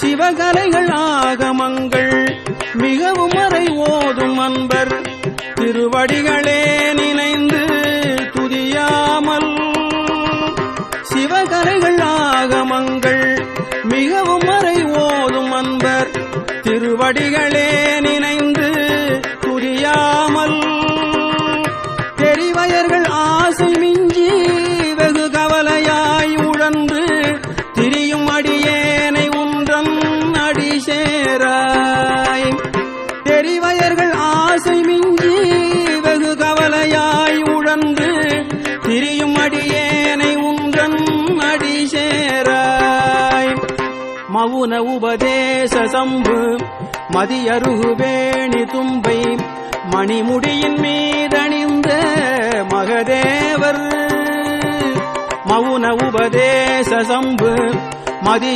சிவகலைகள் ஆகமங்கள். மிகவும் அறை ஓதும் அன்பர். திருவடிகளே நினைந்து துதியாமல். சிவகலைகள் ஆகமங்கள். மிகவும் அறை ஓதும் அன்பர். திருவடிகளே நினைந்து சேராய். தெரிவயர்கள் ஆசை மிஞ்சி வெகு கவலையாய் உழந்து திரியும் அடியேனை உன்றன் அடி சேராய். மவுன உபதேச சம்பு மதியருகு வேணி தும்பை மணிமுடியின் மீதணிந்த மகதேவர். மவுன உபதேச சம்பு மதிய